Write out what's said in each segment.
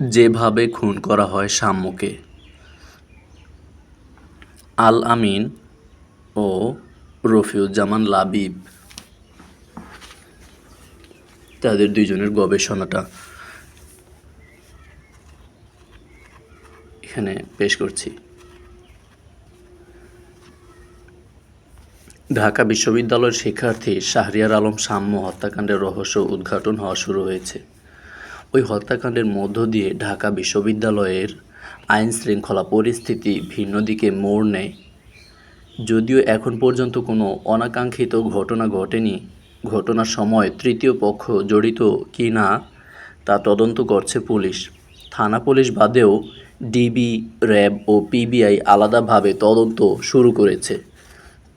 যেভাবে খুন করা হয় সাম্যকে। আল আমিন ও রফিউজ্জামান লাবিব। তাদের দুইজনের গবেষণাটা এখানে পেশ করছি। ঢাকা বিশ্ববিদ্যালয়ের শিক্ষার্থী শাহরিয়ার আলম সাম্য হত্যাকাণ্ডের রহস্য উদ্ঘাটন হওয়া শুরু হয়েছে। ওই হত্যাকাণ্ডের মধ্য দিয়ে ঢাকা বিশ্ববিদ্যালয়ের আইন শৃঙ্খলা পরিস্থিতি ভিন্ন দিকে মোড় নেয়। যদিও এখন পর্যন্ত কোনো অনাকাঙ্ক্ষিত ঘটনা ঘটেনি, ঘটনার সময় তৃতীয় পক্ষ জড়িত কি না, তা তদন্ত করছে পুলিশ। থানা পুলিশ বাদেও ডিবি, র্যাব ও পিবিআই আলাদাভাবে তদন্ত শুরু করেছে।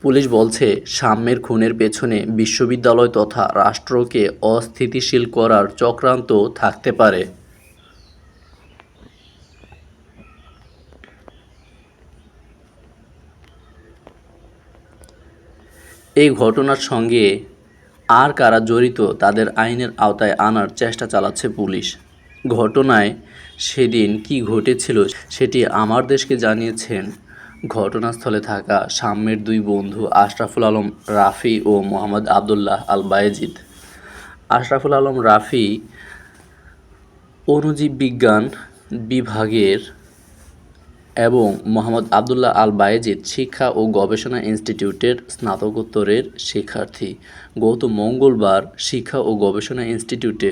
পুলিশ বলছে, সাম্যের খুনের পেছনে বিশ্ববিদ্যালয় তথা রাষ্ট্রকে অস্থিতিশীল করার চক্রান্ত থাকতে পারে। এই ঘটনার সঙ্গে আর কারা জড়িত তাদের আইনের আওতায় আনার চেষ্টা চালাচ্ছে পুলিশ। ঘটনায় সেদিন কি ঘটেছিল সেটি আমার দেশকে জানিয়েছেন ঘটনাস্থলে থাকা সাম্যের দুই বন্ধু আশরাফুল আলম রাফি ও মোহাম্মদ আবদুল্লাহ আল বায়েজিদ আশরাফুল আলম রাফি অণুজীব বিজ্ঞান বিভাগের এবং মোহাম্মদ আবদুল্লাহ আল বায়েজিদ শিক্ষা ও গবেষণা ইনস্টিটিউটের স্নাতকোত্তরের শিক্ষার্থী। গত মঙ্গলবার শিক্ষা ও গবেষণা ইনস্টিটিউটে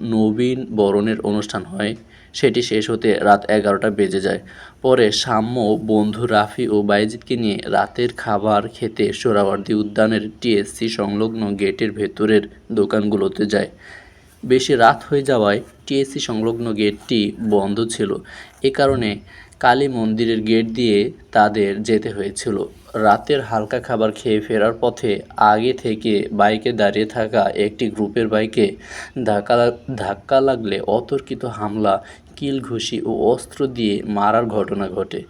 নবীন বরণের অনুষ্ঠান হয়। সেটি শেষ হতে রাত এগারোটা বেজে যায়। পরে সাম্য, বন্ধু রাফি ও বায়েজিদকে নিয়ে রাতের খাবার খেতে সোহরাওয়ার্দী উদ্যানের টিএসসি সংলগ্ন গেটের ভেতরের দোকানগুলোতে যায়। বেশি রাত হয়ে যাওয়ায় টিএসসি সংলগ্ন গেটটি বন্ধ ছিল। এ কারণে কালী মন্দিরের গেট দিয়ে তাদের যেতে হয়েছিল। রাতের হালকা খাবার খেয়ে ফেরার পথে আগে থেকে বাইকে দাঁড়িয়ে থাকা একটি গ্রুপের বাইকে ধাক্কা ধাক্কা লাগলে অতর্কিত হামলা কিল ঘুষি ও অস্ত্র দিয়ে মারার ঘটনা ঘটে।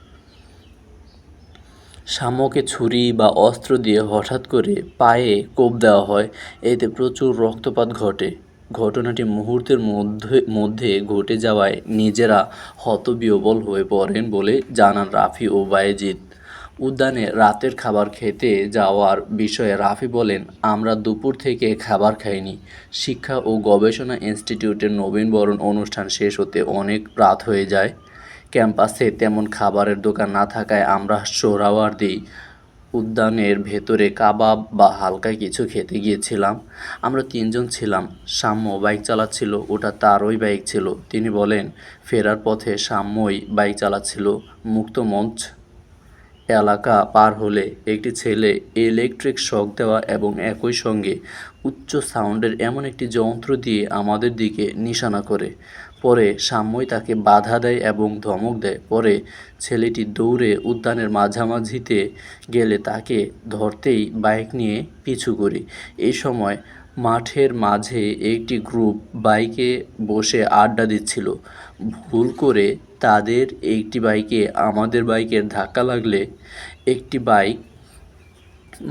শামকে ছুরি বা অস্ত্র দিয়ে হঠাৎ করে পায়ে কোপ দেওয়া হয়, এতে প্রচুর রক্তপাত ঘটে। ঘটনাটি মুহূর্তের মধ্যে মধ্যে ঘটে যাওয়ায় নিজেরা হতবিহবল হয়ে পড়েন বলে জানান রাফি ও বায়েজিদ। উদ্যানে রাতের খাবার খেতে যাওয়ার বিষয়ে রাফি বলেন, আমরা দুপুর থেকে খাবার খাইনি। শিক্ষা ও গবেষণা ইনস্টিটিউটের নবীনবরণ অনুষ্ঠান শেষ হতে অনেক রাত হয়ে যায়। ক্যাম্পাসে তেমন খাবারের দোকান না থাকায় আমরা সোহরাওয়ার্দী উদ্যানের ভেতরে কাবাব বা হালকা কিছু খেতে গিয়েছিলাম। আমরা তিনজন ছিলাম। সাম্য বাইক চালাচ্ছিল, ওটা তারই বাইক ছিল। তিনি বলেন, ফেরার পথে সাম্যই বাইক চালাচ্ছিল। মুক্ত মঞ্চ এলাকা পার হলে একটি ছেলে ইলেকট্রিক শক দেওয়া এবং একই সঙ্গে উচ্চ সাউন্ডের এমন একটি যন্ত্র দিয়ে আমাদের দিকে নিশানা করে। পরে সাম্যই তাকে বাধা দেয় এবং ধমক দেয়। পরে ছেলেটি দৌড়ে উদ্যানের মাঝামাঝিতে গেলে তাকে ধরতেই বাইক নিয়ে পিছু করি। এই সময় মাঠের মাঝে একটি গ্রুপ বাইকে বসে আড্ডা দিচ্ছিল। ভুল করে তাদের একটি বাইকে, আমাদের বাইকের ধাক্কা লাগলে একটি বাইক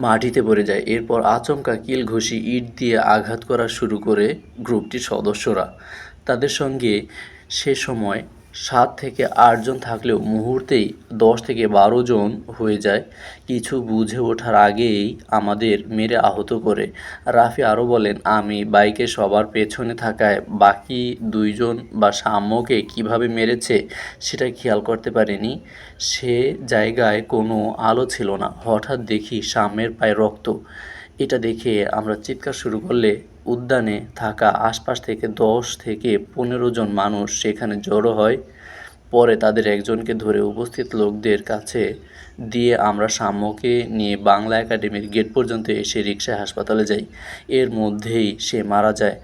মাটিতে পড়ে যায়। এরপর আচমকা কিল ঘষি ইট দিয়ে আঘাত করা শুরু করে গ্রুপটির সদস্যরা। তাদের সঙ্গে সে সময় সাত থেকে আটজন থাকলেও মুহূর্তেই দশ থেকে বারো জন হয়ে যায়। কিছু বুঝে ওঠার আগেই আমাদের মেরে আহত করে। রাফি আরও বলেন, আমি বাইকে সবার পেছনে থাকায় বাকি দুইজন বা সাম্যকে কীভাবে মেরেছে সেটা খেয়াল করতে পারিনি। সে জায়গায় কোনো আলো ছিল না। হঠাৎ দেখি সাম্যের পায়ে রক্ত। এটা দেখে আমরা চিৎকার শুরু করলে উদ্যানে থাকা আশপাশ থেকে দশ থেকে পনেরো জন মানুষ সেখানে জড়ো হয়। পরে তাদের একজনকে ধরে উপস্থিত লোকদের কাছে দিয়ে আমরা সাম্যকে নিয়ে বাংলা একাডেমির গেট পর্যন্ত এসে রিক্সায় হাসপাতালে যাই। এর মধ্যেই সে মারা যায়।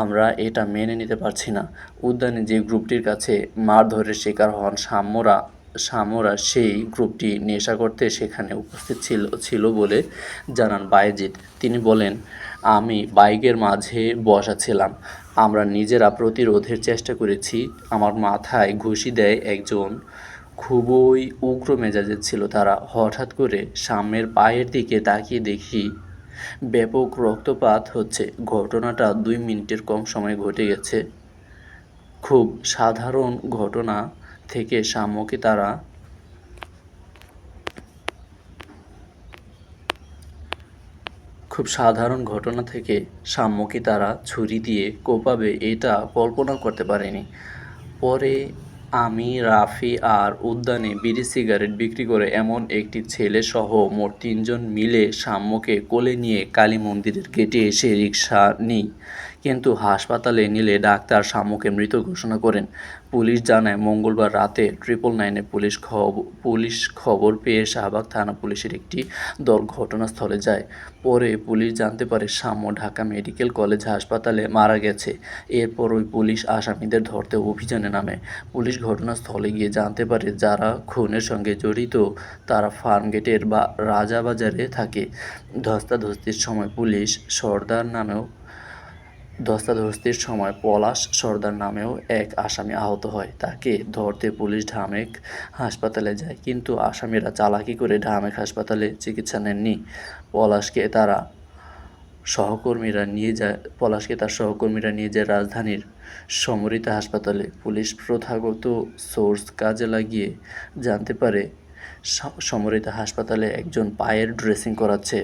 আমরা এটা মেনে নিতে পারছি না। উদ্যানে যে গ্রুপটির কাছে মারধরের শিকার হন সাম্যরা সামরা সেই গ্রুপটি নেশা করতে সেখানে উপস্থিত ছিল ছিল বলে জানান বায়েজিদ। তিনি বলেন, আমি বাইকের মাঝে বসা ছিলাম। আমরা নিজেরা প্রতিরোধের চেষ্টা করেছি। আমার মাথায় ঘুষি দেয় একজন খুবই উগ্র মেজাজের ছিল। তারা হঠাৎ করে সামনের পায়ের দিকে তাকিয়ে দেখি ব্যাপক রক্তপাত হচ্ছে। ঘটনাটা দুই মিনিটের কম সময় ঘটে গেছে। খুব সাধারণ ঘটনা। থেকে শাম্যকে তারা খুব সাধারণ ঘটনা থেকে শাম্যকে তারা ছুরি দিয়ে কোপাবে, এটা কল্পনা করতে পারেনি। পরে আমি রাফি আর উদ্যানে বিড়ি সিগারেট বিক্রি করে এমন একটি ছেলে সহ মোট তিনজন মিলে শাম্যকে কোলে নিয়ে কালী মন্দিরের গেটে এসে রিক্সা নিই। কিন্তু হাসপাতালে নিলে ডাক্তার শামুকে মৃত ঘোষণা করেন। পুলিশ জানায়, মঙ্গলবার রাতে ট্রিপল নাইনে পুলিশ খবর পুলিশ খবর পেয়ে শাহবাগ থানা পুলিশের একটি দল ঘটনাস্থলে যায়। পরে পুলিশ জানতে পারে শাম্য ঢাকা মেডিকেল কলেজ হাসপাতালে মারা গেছে। এরপর ওই পুলিশ আসামিদের ধরতে অভিযানে নামে। পুলিশ ঘটনাস্থলে গিয়ে জানতে পারে, যারা খুনের সঙ্গে জড়িত, তারা ফার্মগেটের বা রাজাবাজারে থাকে। ধস্তাধস্তির সময় পুলিশ সর্দার নামেও ধস্তাধস্তির সময় পলাশ সর্দার নামেও এক আসামি আহত হয়। তাকে ধরতে পুলিশ ঢামেক হাসপাতালে যায়, কিন্তু আসামিরা চালাকি করে ঢামেক হাসপাতালে চিকিৎসা নেননি। পলাশকে তারা সহকর্মীরা নিয়ে যায়, পলাশকে তার সহকর্মীরা নিয়ে যায় রাজধানীর সমরিতা হাসপাতালে। পুলিশ প্রথাগত সোর্স কাজে লাগিয়ে জানতে পারে সমরিতা হাসপাতালে একজন পায়ের ড্রেসিং করাচ্ছে।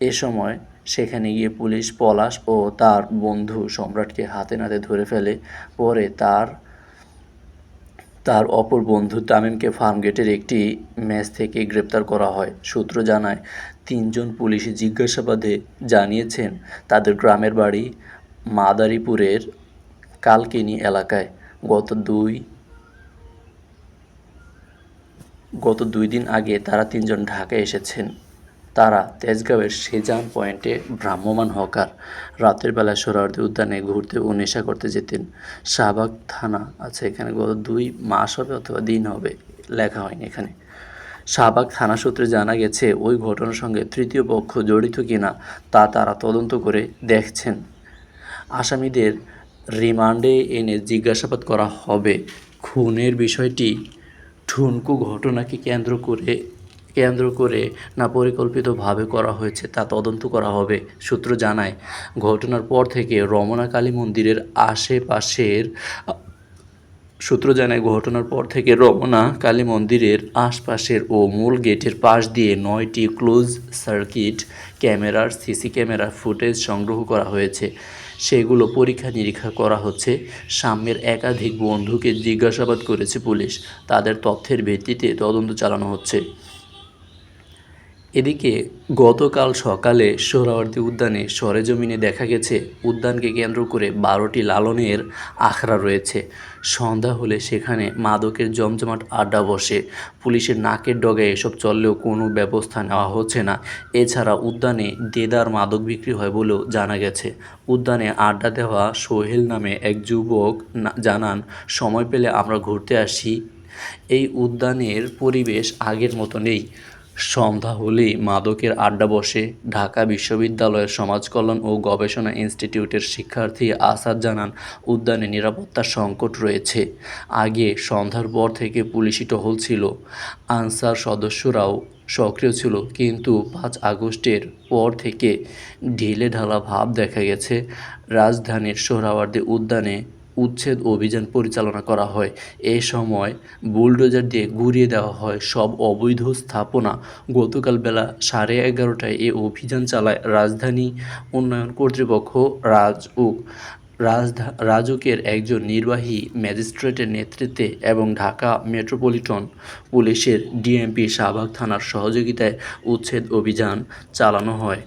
এ সময় সেখানে গিয়ে পুলিশ, পলাশ ও তার বন্ধু সম্রাটকে হাতে নাতে ধরে ফেলে। পরে তার তার অপর বন্ধু তামিমকে ফার্মগেটের একটি ম্যাচ থেকে গ্রেপ্তার করা হয়। সূত্র জানায়, তিনজন পুলিশি জিজ্ঞাসাবাদে জানিয়েছেন, তাদের গ্রামের বাড়ি মাদারীপুরের কালকিনি এলাকায়। গত দুই গত দুই দিন আগে তারা তিনজন ঢাকায় এসেছেন। তারা তেজগাঁওয়ের সেজান পয়েন্টে ভ্রাম্যমাণ হকার। রাতের বেলা সোহরাওয়ার্দী উদ্যানে ঘুরতে ও নেশা করতে যেতেন। শাহবাগ থানা আছে, এখানে গত দুই মাস হবে অথবা দিন হবে লেখা হয়নি এখানে। শাহবাগ থানা সূত্রে জানা গেছে, ওই ঘটনার সঙ্গে তৃতীয় পক্ষ জড়িত কিনা তা তারা তদন্ত করে দেখছেন। আসামিদের রিমান্ডে এনে জিজ্ঞাসাবাদ করা হবে। খুনের বিষয়টি ঠুনকু ঘটনাকে কেন্দ্র করে কেন্দ্র করে না পরিকল্পিতভাবে করা হয়েছে, তা তদন্ত করা হবে, সূত্র জানায়। ঘটনার পর থেকে রমনা কালী মন্দিরের আশেপাশের, সূত্র জানায়, ঘটনার পর থেকে রমনা কালী মন্দিরের আশপাশের ও মূল গেটের পাশ দিয়ে নয়টি ক্লোজ সার্কিট ক্যামেরার, সিসি ক্যামেরার ফুটেজ সংগ্রহ করা হয়েছে। সেগুলো পরীক্ষা নিরীক্ষা করা হচ্ছে। সাম্যের একাধিক বন্ধুকে জিজ্ঞাসাবাদ করেছে পুলিশ। তাদের তথ্যের ভিত্তিতে তদন্ত চালানো হচ্ছে। এদিকে গতকাল সকালে সোহরাওয়ার্দী উদ্যানে সরেজমিনে দেখা গেছে, উদ্যানকে কেন্দ্র করে বারোটি লালনের আখড়া রয়েছে। সন্ধ্যা হলে সেখানে মাদকের জমজমাট আড্ডা বসে। পুলিশের নাকের ডগায় এসব চললেও কোনো ব্যবস্থা নেওয়া হচ্ছে না। এছাড়া উদ্যানে দেদার মাদক বিক্রি হয় বলেও জানা গেছে। উদ্যানে আড্ডা দেওয়া সোহেল নামে এক যুবক জানান, সময় পেলে আমরা ঘুরতে আসি। এই উদ্যানের পরিবেশ আগের মতো নেই। সন্ধ্যা হলেই মাদকের আড্ডা বসে ঢাকা বিশ্ববিদ্যালয়ের সমাজকল্যাণ ও গবেষণা ইনস্টিটিউটের শিক্ষার্থী আসাদ জানান, উদ্যানে নিরাপত্তার সংকট রয়েছে। আগে সন্ধ্যার পর থেকে পুলিশি টহল ছিল। আনসার সদস্যরাও সক্রিয় ছিল, কিন্তু পাঁচ আগস্টের পর থেকে ঢিলে ঢালা ভাব দেখা গেছে। রাজধানীর সোহরাওয়ার্দী উদ্যানে উচ্ছেদ অভিযান পরিচালনা করা হয়। এ সময় বুলডোজার দিয়ে ঘুরিয়ে দেওয়া হয় সব অবৈধ স্থাপনা। গতকাল বেলা সাড়ে এগারোটায় এ অভিযান চালায় রাজধানী উন্নয়ন কর্তৃপক্ষ। রাজউক রাজধা রাজুকের একজন নির্বাহী ম্যাজিস্ট্রেটের নেতৃত্বে এবং ঢাকা মেট্রোপলিটন পুলিশের ডিএমপি শাহবাগ থানার সহযোগিতায় উচ্ছেদ অভিযান চালানো হয়।